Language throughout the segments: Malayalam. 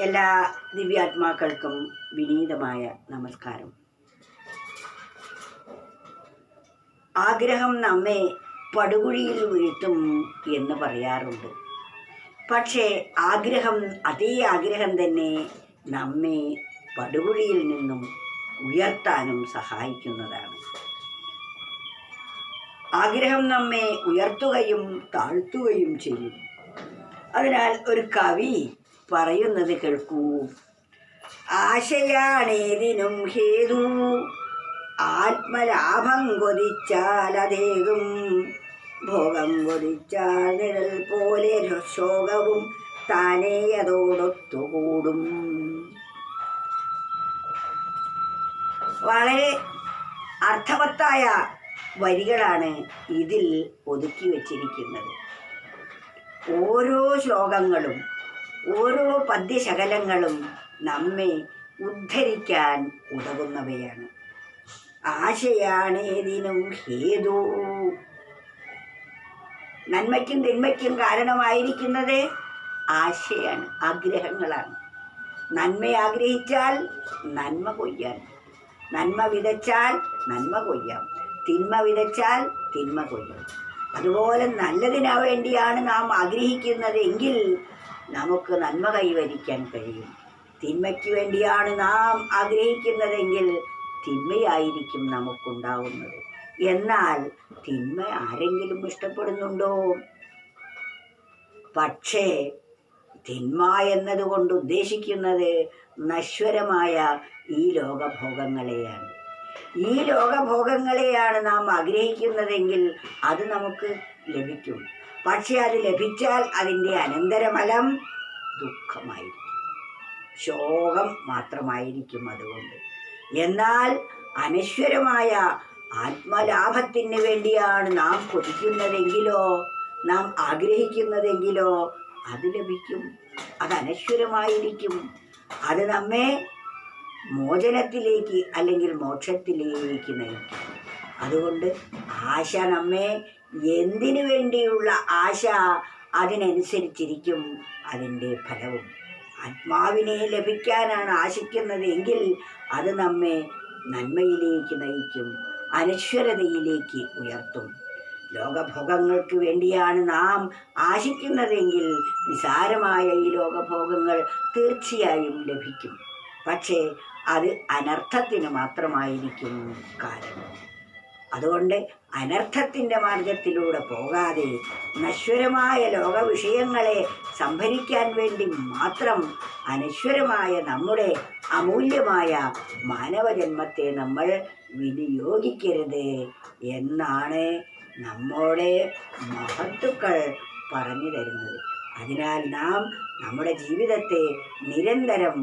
എല്ലാ ദിവ്യാത്മാക്കൾക്കും വിനീതമായ നമസ്കാരം. ആഗ്രഹം നമ്മെ പടുകുഴിയിൽ വീഴ്ത്തും എന്ന് പറയാറുണ്ട്. പക്ഷേ ആഗ്രഹം അതേ ആഗ്രഹം തന്നെ നമ്മെ പടുകുഴിയിൽ നിന്നും ഉയർത്താനും സഹായിക്കുന്നതാണ്. ആഗ്രഹം നമ്മെ ഉയർത്തുകയും താഴ്ത്തുകയും ചെയ്യും. അതിനാൽ ഒരു കവി പറയുന്നത് കേൾക്കൂ. ആശയാണേതിനും ഹേതു. ആത്മലാഭം കൊതിച്ചാൽ അതേകും ഭോഗം കൊതിച്ചാൽ നിഴൽ പോലെ ശോകവും താനേ അതോടൊത്തുകൂടും. വളരെ അർത്ഥവത്തായ വരികളാണ് ഇതിൽ ഒതുക്കി വച്ചിരിക്കുന്നത്. ഓരോ ശ്ലോകങ്ങളും ഓരോ പദ്യശകലങ്ങളും നമ്മെ ഉദ്ധരിക്കാൻ ഉതകുന്നവയാണ്. ആശയാണേതിനും ഹേതു. നന്മയ്ക്കും തിന്മയ്ക്കും കാരണമായിരിക്കുന്നത് ആശയാണ് ആഗ്രഹങ്ങളാണ്. നന്മ ആഗ്രഹിച്ചാൽ നന്മ കൊയ്യാൻ നന്മ വിതച്ചാൽ നന്മ കൊയ്യാം തിന്മ വിതച്ചാൽ തിന്മ കൊയ്യാം. അതുപോലെ നല്ലതിനു വേണ്ടിയാണ് നാം ആഗ്രഹിക്കുന്നതെങ്കിൽ നമുക്ക് നന്മ കൈവരിക്കാൻ കഴിയും. തിന്മയ്ക്ക് വേണ്ടിയാണ് നാം ആഗ്രഹിക്കുന്നതെങ്കിൽ തിന്മയായിരിക്കും നമുക്കുണ്ടാവുന്നത്. എന്നാൽ തിന്മ ആരെങ്കിലും ഇഷ്ടപ്പെടുന്നുണ്ടോ? പക്ഷേ തിന്മ എന്നതുകൊണ്ട് ഉദ്ദേശിക്കുന്നത് നശ്വരമായ ഈ ലോകഭോഗങ്ങളെയാണ്. ഈ ലോകഭോഗങ്ങളെയാണ് നാം ആഗ്രഹിക്കുന്നതെങ്കിൽ അത് നമുക്ക് ലഭിക്കും. പക്ഷെ അത് ലഭിച്ചാൽ അതിന്റെ അനന്തരഫലം ദുഃഖമായിരിക്കും. ശോകം മാത്രമായിരിക്കും അതുകൊണ്ട്. എന്നാൽ അനശ്വരമായ ആത്മലാഭത്തിന് വേണ്ടിയാണ് നാം കൊതിക്കുന്നതെങ്കിലോ നാം ആഗ്രഹിക്കുന്നതെങ്കിലോ അത് ലഭിക്കും. അത് അനശ്വരമായിരിക്കും. അത് നമ്മെ മോചനത്തിലേക്ക് അല്ലെങ്കിൽ മോക്ഷത്തിലേക്ക് നയിക്കും. അതുകൊണ്ട് ആശ നമ്മെ എന്തിനു വേണ്ടിയുള്ള ആശ അതിനനുസരിച്ചിരിക്കും അതിന്റെ ഫലവും? ആത്മാവിനെ ലഭിക്കാനാണ് ആശിക്കുന്നത് എങ്കിൽ അത് നമ്മെ നന്മയിലേക്ക് നയിക്കും അനശ്വരതയിലേക്ക് ഉയർത്തും. ലോകഭോഗങ്ങൾക്ക് വേണ്ടിയാണ് നാം ആശിക്കുന്നതെങ്കിൽ നിസാരമായ ഈ ലോകഭോഗങ്ങൾ തീർച്ചയായും ലഭിക്കും. പക്ഷേ അത് അനർത്ഥത്തിന് മാത്രമായിരിക്കും കാരണം. അതുകൊണ്ട് അനർത്ഥത്തിന്റെ മാർഗത്തിലൂടെ പോകാതെ നശ്വരമായ ലോകവിഷയങ്ങളെ സംഭരിക്കാൻ വേണ്ടി മാത്രം അനശ്വരമായ നമ്മുടെ അമൂല്യമായ മാനവജന്മത്തെ നമ്മൾ വിനിയോഗിക്കരുത് എന്നാണ് നമ്മുടെ മഹത്തുക്കൾ പറഞ്ഞു തരുന്നത്. അതിനാൽ നാം നമ്മുടെ ജീവിതത്തെ നിരന്തരം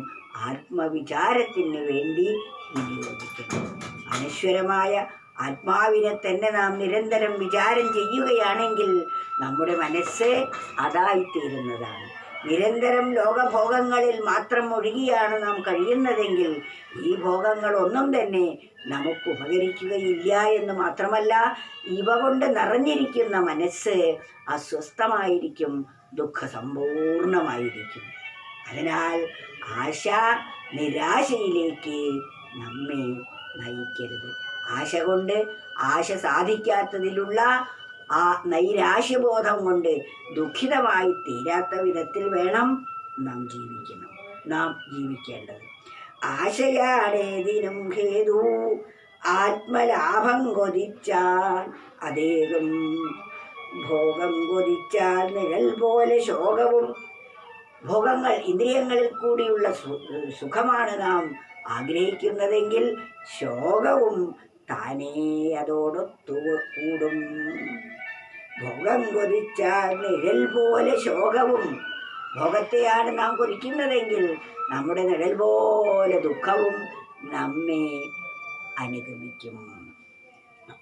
ആത്മവിചാരത്തിന് വേണ്ടി വിനിയോഗിക്കണം. അനശ്വരമായ ആത്മാവിനെ തന്നെ നാം നിരന്തരം വിചാരം ചെയ്യുകയാണെങ്കിൽ നമ്മുടെ മനസ്സ് അതായിത്തീരുന്നതാണ്. നിരന്തരം ലോകഭോഗങ്ങളിൽ മാത്രം ഒഴുകിയാണ് നാം കഴിയുന്നതെങ്കിൽ ഈ ഭോഗങ്ങളൊന്നും തന്നെ നമുക്ക് ഉപകരിക്കുകയില്ല എന്ന് മാത്രമല്ല ഇവ കൊണ്ട് നിറഞ്ഞിരിക്കുന്ന മനസ്സ് അസ്വസ്ഥമായിരിക്കും ദുഃഖസമ്പൂർണമായിരിക്കും. അതിനാൽ ആശ നിരാശയിലേക്ക് നമ്മെ നയിക്കരുത്. ആശ കൊണ്ട് ആശ സാധിക്കാത്തതിലുള്ള ആ നൈരാശ്യബോധം കൊണ്ട് ദുഃഖിതമായി തീരാത്ത വിധത്തിൽ വേണം നാം ജീവിക്കണം നാം ജീവിക്കേണ്ടത്. ആശയാണേതിനും ഹേതു ആത്മലാഭം കൊതിച്ചാൽ അദ്ദേഹം ഭോഗം കൊതിച്ചാൽ നിഴൽ പോലെ ശോകവും. ഭോഗങ്ങൾ ഇന്ദ്രിയങ്ങളിൽ കൂടിയുള്ള സുഖമാണ് നാം ആഗ്രഹിക്കുന്നതെങ്കിൽ ശോകവും താനേ അതോടൊത്തു കൂടും ഭോഗം കൊതിച്ചാൽ നിഴൽ പോലെ ശോകവും. ഭോഗത്തെയാണ് നാം കൊതിക്കുന്നതെങ്കിൽ നമ്മുടെ നിഴൽ പോലെ ദുഃഖവും നമ്മെ അനുഗമിക്കും.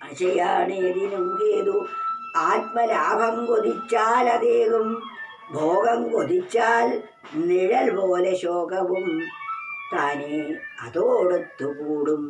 ആശയാണേതിനും ഹേതു ആത്മലാഭം കൊതിച്ചാൽ അതേകും ഭോഗം കൊതിച്ചാൽ നിഴൽ പോലെ ശോകവും. താനേ അതോടൊത്തുകൂടും.